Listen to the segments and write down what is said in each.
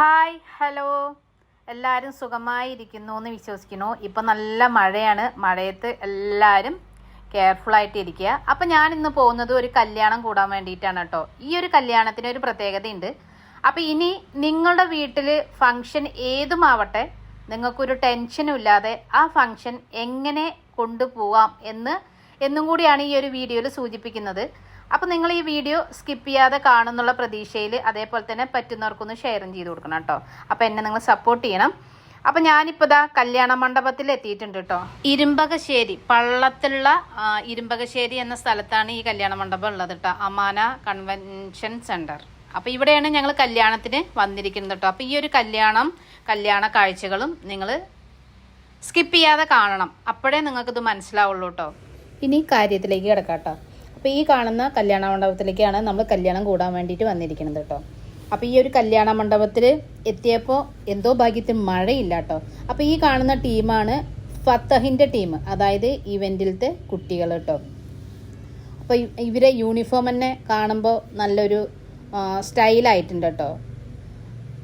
Hi hello. എല്ലാവരും സുഖമായിരിക്കുന്നു എന്ന് വിശ്വസിക്കുന്നു. ഇപ്പം നല്ല മഴയാണ്. മഴയത്ത് എല്ലാവരും കെയർഫുൾ ആയിട്ട് ഇരിക്കുക. അപ്പം ഞാൻ ഇന്ന് പോകുന്നത് ഒരു കല്യാണം കൂടാൻ വേണ്ടിയിട്ടാണ് കേട്ടോ. ഈ ഒരു കല്യാണത്തിന് ഒരു പ്രത്യേകതയുണ്ട്. അപ്പം ഇനി നിങ്ങളുടെ വീട്ടിൽ ഫങ്ഷൻ ഏതുമാവട്ടെ നിങ്ങൾക്കൊരു ടെൻഷനും ഇല്ലാതെ ആ ഫങ്ഷൻ എങ്ങനെ കൊണ്ടുപോവാം എന്ന് എന്നും കൂടിയാണ് ഈ ഒരു വീഡിയോയിൽ സൂചിപ്പിക്കുന്നത്. അപ്പോൾ നിങ്ങൾ ഈ വീഡിയോ സ്കിപ്പ് ചെയ്യാതെ കാണുന്നുള്ള പ്രതീക്ഷയിൽ അതേപോലെ തന്നെ പറ്റുന്നവർക്കൊന്ന് ഷെയറും ചെയ്ത് കൊടുക്കണം കേട്ടോ. അപ്പോൾ എന്നെ നിങ്ങൾ സപ്പോർട്ട് ചെയ്യണം. അപ്പം ഞാനിപ്പോൾ ഇതാ കല്യാണ മണ്ഡപത്തിൽ എത്തിയിട്ടുണ്ട് കേട്ടോ. ഇരുമ്പകശ്ശേരി പള്ളത്തുള്ള ഇരുമ്പകശ്ശേരി എന്ന സ്ഥലത്താണ് ഈ കല്യാണ മണ്ഡപം ഉള്ളത് കേട്ടോ. അമാന കൺവെൻഷൻ സെന്റർ അപ്പോൾ ഇവിടെയാണ് ഞങ്ങൾ കല്യാണത്തിന് വന്നിരിക്കുന്നത് കേട്ടോ. അപ്പോൾ ഈ ഒരു കല്യാണം കല്യാണ കാഴ്ചകളും നിങ്ങൾ സ്കിപ്പ് ചെയ്യാതെ കാണണം. അപ്പോഴേ നിങ്ങൾക്കിത് മനസ്സിലാവുള്ളൂ കേട്ടോ. ഇനി കാര്യത്തിലേക്ക് കിടക്കാം കേട്ടോ. അപ്പോൾ ഈ കാണുന്ന കല്യാണ മണ്ഡപത്തിലേക്കാണ് നമ്മൾ കല്യാണം കൂടാൻ വേണ്ടിയിട്ട് വന്നിരിക്കുന്നത് കേട്ടോ. അപ്പോൾ ഈ ഒരു കല്യാണ മണ്ഡപത്തിൽ എത്തിയപ്പോൾ എന്തോ ഭാഗ്യത്തിൽ മഴയില്ല കേട്ടോ. അപ്പോൾ ഈ കാണുന്ന ടീമാണ് ഫത്തഹിന്റെ ടീം അതായത് ഇവന്റിലത്തെ കുട്ടികൾ കേട്ടോ. അപ്പോൾ ഇവരെ യൂണിഫോം തന്നെ കാണുമ്പോൾ നല്ലൊരു സ്റ്റൈലായിട്ടുണ്ട് കേട്ടോ.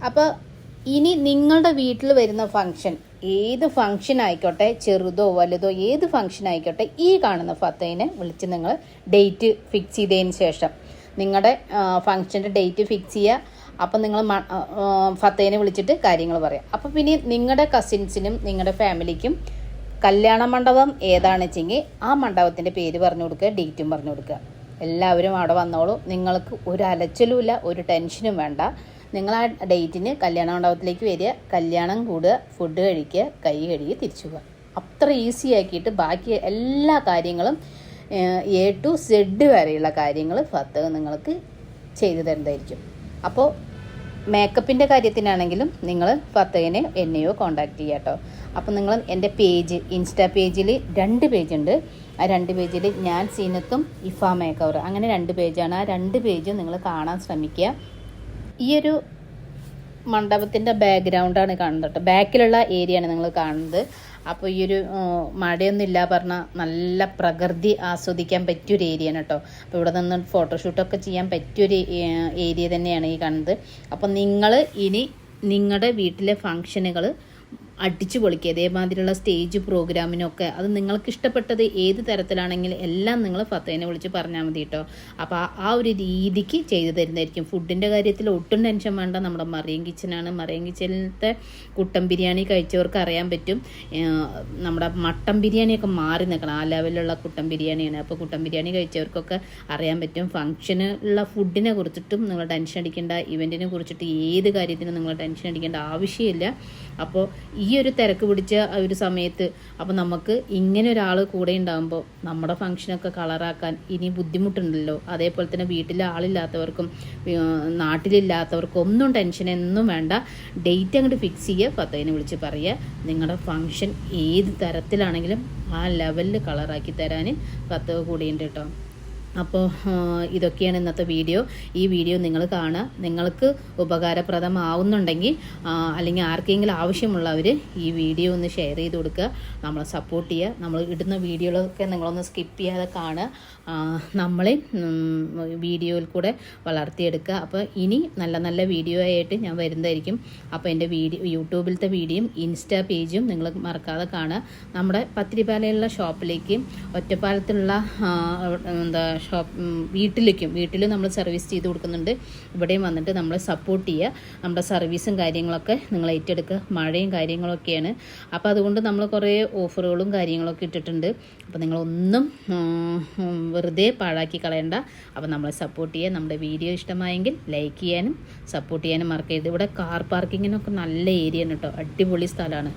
അപ്പോൾ ഇനി നിങ്ങളുടെ വീട്ടിൽ വരുന്ന ഫംഗ്ഷൻ ഏത് ഫംഗ്ഷൻ ആയിക്കോട്ടെ ചെറുതോ വലുതോ ഏത് ഫംഗ്ഷൻ ആയിക്കോട്ടെ ഈ കാണുന്ന ഫത്തേനെ വിളിച്ച് നിങ്ങൾ ഡേറ്റ് ഫിക്സ് ചെയ്തതിന് ശേഷം നിങ്ങളുടെ ഫംഗ്ഷന്റെ ഡേറ്റ് ഫിക്സ് ചെയ്യുക അപ്പം നിങ്ങൾ ഫത്തേനെ വിളിച്ചിട്ട് കാര്യങ്ങൾ പറയാം. അപ്പം പിന്നെ നിങ്ങളുടെ കസിൻസിനും നിങ്ങളുടെ ഫാമിലിക്കും കല്യാണ മണ്ഡപം ഏതാണെന്ന് വെച്ചെങ്കിൽ ആ മണ്ഡപത്തിന്റെ പേര് പറഞ്ഞു കൊടുക്കുക ഡേറ്റും പറഞ്ഞു കൊടുക്കുക. എല്ലാവരും അവിടെ വന്നോളൂ. നിങ്ങൾക്ക് ഒരു അലച്ചിലുമില്ല ഒരു ടെൻഷനും വേണ്ട. നിങ്ങൾ ആ ഡേറ്റിന് കല്യാണ മണ്ഡപത്തിലേക്ക് വരിക കല്യാണം കൂടുക ഫുഡ് കഴിക്കുക കൈ കഴുകി തിരിച്ചു പോവുക. അത്ര ഈസി ആക്കിയിട്ട് ബാക്കി എല്ലാ കാര്യങ്ങളും എ ടു സെഡ് വരെയുള്ള കാര്യങ്ങൾ ഫത്ത് നിങ്ങൾക്ക് ചെയ്തു തരുന്നതായിരിക്കും. അപ്പോൾ മേക്കപ്പിന്റെ കാര്യത്തിനാണെങ്കിലും നിങ്ങൾ ഫത്തേനെ എന്നെയോ കോണ്ടാക്ട് ചെയ്യുക കേട്ടോ. അപ്പോൾ നിങ്ങൾ എന്റെ പേജ് ഇൻസ്റ്റാ പേജിൽ രണ്ട് പേജുണ്ട് ആ രണ്ട് പേജിൽ ഞാൻ സീനത്തും ഇഫ മേക്കവർ അങ്ങനെ രണ്ട് പേജാണ് ആ രണ്ട് പേജും നിങ്ങൾ കാണാൻ ശ്രമിക്കുക. ഈ ഒരു മണ്ഡപത്തിന്റെ ബാക്ക്ഗ്രൗണ്ടാണ് കാണുന്നത് കേട്ടോ ബാക്കിലുള്ള ഏരിയയാണ് നിങ്ങൾ കാണുന്നത്. അപ്പോൾ ഈ ഒരു ഉം, മഴയൊന്നും ഇല്ല പറഞ്ഞാൽ നല്ല പ്രകൃതി ആസ്വദിക്കാൻ പറ്റിയൊരു ഏരിയയാണ് കേട്ടോ അപ്പോൾ ഇവിടെ നിന്ന് ഫോട്ടോഷൂട്ടൊക്കെ ചെയ്യാൻ പറ്റിയൊരു ഏരിയ തന്നെയാണ് ഈ കാണുന്നത്. അപ്പോൾ നിങ്ങൾ ഇനി നിങ്ങളുടെ വീട്ടിലെ ഫങ്ഷനുകൾ അടിച്ചു പൊളിക്കുക. ഇതേമാതിരിയുള്ള സ്റ്റേജ് പ്രോഗ്രാമിനൊക്കെ. അത് നിങ്ങൾക്ക് ഇഷ്ടപ്പെട്ടത് ഏത് തരത്തിലാണെങ്കിൽ എല്ലാം നിങ്ങൾ ഫത്തേനെ വിളിച്ച് പറഞ്ഞാൽ മതി കേട്ടോ അപ്പോൾ ആ- ഒരു രീതിക്ക് ചെയ്തു തരുന്നതായിരിക്കും. ഫുഡിന്റെ കാര്യത്തിൽ ഒട്ടും ടെൻഷൻ വേണ്ട. നമ്മുടെ മറിയം കിച്ചനാണ്. മറിയം കിച്ചനിലത്തെ കുട്ടൻ ബിരിയാണി കഴിച്ചവർക്ക് അറിയാൻ പറ്റും. നമ്മുടെ മട്ടൻ ബിരിയാണിയൊക്കെ മാറി നിൽക്കണം. ആ ലെവലിലുള്ള കുട്ടൻ ബിരിയാണിയാണ്. അപ്പോൾ കുട്ടൻ ബിരിയാണി കഴിച്ചവർക്കൊക്കെ അറിയാൻ പറ്റും. ഫംഗ്ഷനുള്ള ഫുഡിനെ കുറിച്ചിട്ടും നിങ്ങൾ ടെൻഷൻ അടിക്കേണ്ട. ഇവന്റിനെ കുറിച്ചിട്ട് ഏത് കാര്യത്തിനും നിങ്ങൾ ടെൻഷൻ അടിക്കേണ്ട ആവശ്യമില്ല. അപ്പോൾ ഒരു തിരക്ക് പിടിച്ച ഒരു സമയത്ത് അപ്പോൾ നമുക്ക് ഇങ്ങനെ ഒരാൾ കൂടെ ഉണ്ടാകുമ്പോൾ നമ്മുടെ ഫംഗ്ഷനൊക്കെ കളറാക്കാൻ ഇനി ബുദ്ധിമുട്ടുണ്ടല്ലോ. അതേപോലെ തന്നെ വീട്ടിൽ ആളില്ലാത്തവർക്കും നാട്ടിലില്ലാത്തവർക്കും ഒന്നും ടെൻഷൻ ഒന്നും വേണ്ട. ഡേറ്റ് അങ്ങോട്ട് ഫിക്സ് ചെയ്യുക ഫത്തേനെ വിളിച്ച് പറയുക നിങ്ങളുടെ ഫംഗ്ഷൻ ഏത് തരത്തിലാണെങ്കിലും ആ ലെവലിൽ കളറാക്കി തരാൻ ഫത്തവ് കൂടിയുണ്ട് കേട്ടോ അപ്പോൾ ഇതൊക്കെയാണ് ഇന്നത്തെ വീഡിയോ. ഈ വീഡിയോ നിങ്ങൾ കാണുക. നിങ്ങൾക്ക് ഉപകാരപ്രദമാവുന്നുണ്ടെങ്കിൽ അല്ലെങ്കിൽ ആർക്കെങ്കിലും ആവശ്യമുള്ളവർ ഈ വീഡിയോ ഒന്ന് ഷെയർ ചെയ്ത് കൊടുക്കുക. നമ്മളെ സപ്പോർട്ട് ചെയ്യുക. നമ്മൾ ഇടുന്ന വീഡിയോകളൊക്കെ നിങ്ങളൊന്ന് സ്കിപ്പ് ചെയ്യാതെ കാണുക. നമ്മളെ വീഡിയോയിൽ കൂടെ വളർത്തിയെടുക്കുക. അപ്പോൾ ഇനി നല്ല നല്ല വീഡിയോ ആയിട്ട് ഞാൻ വരുന്നതായിരിക്കും. അപ്പോൾ എന്റെ വീഡിയോ യൂട്യൂബിലത്തെ വീഡിയോയും ഇൻസ്റ്റാ പേജും നിങ്ങൾ മറക്കാതെ കാണുക. നമ്മുടെ പത്തിരിപ്പാലയുള്ള ഷോപ്പിലേക്ക് ഒറ്റപ്പാലത്തുള്ള എന്താ ഷോപ്പ് വീട്ടിലേക്കും വീട്ടിലും നമ്മൾ സർവീസ് ചെയ്ത് കൊടുക്കുന്നുണ്ട്. ഇവിടെയും വന്നിട്ട് നമ്മളെ സപ്പോർട്ട് ചെയ്യുക. നമ്മുടെ സർവീസും കാര്യങ്ങളൊക്കെ നിങ്ങൾ ഏറ്റെടുക്കുക. മഴയും കാര്യങ്ങളൊക്കെയാണ്. അപ്പോൾ അതുകൊണ്ട് നമ്മൾ കുറേ ഓഫറുകളും കാര്യങ്ങളൊക്കെ ഇട്ടിട്ടുണ്ട്. അപ്പോൾ നിങ്ങളൊന്നും വെറുതെ പാഴാക്കി കളയണ്ട. അപ്പോൾ നമ്മളെ സപ്പോർട്ട് ചെയ്യുക. നമ്മുടെ വീഡിയോ ഇഷ്ടമായെങ്കിൽ ലൈക്ക് ചെയ്യാനും സപ്പോർട്ട് ചെയ്യാനും മറക്കരുത്. ഇവിടെ കാർ പാർക്കിങ്ങിനൊക്കെ നല്ല ഏരിയ ആണ് കേട്ടോ. അടിപൊളി സ്ഥലമാണ്.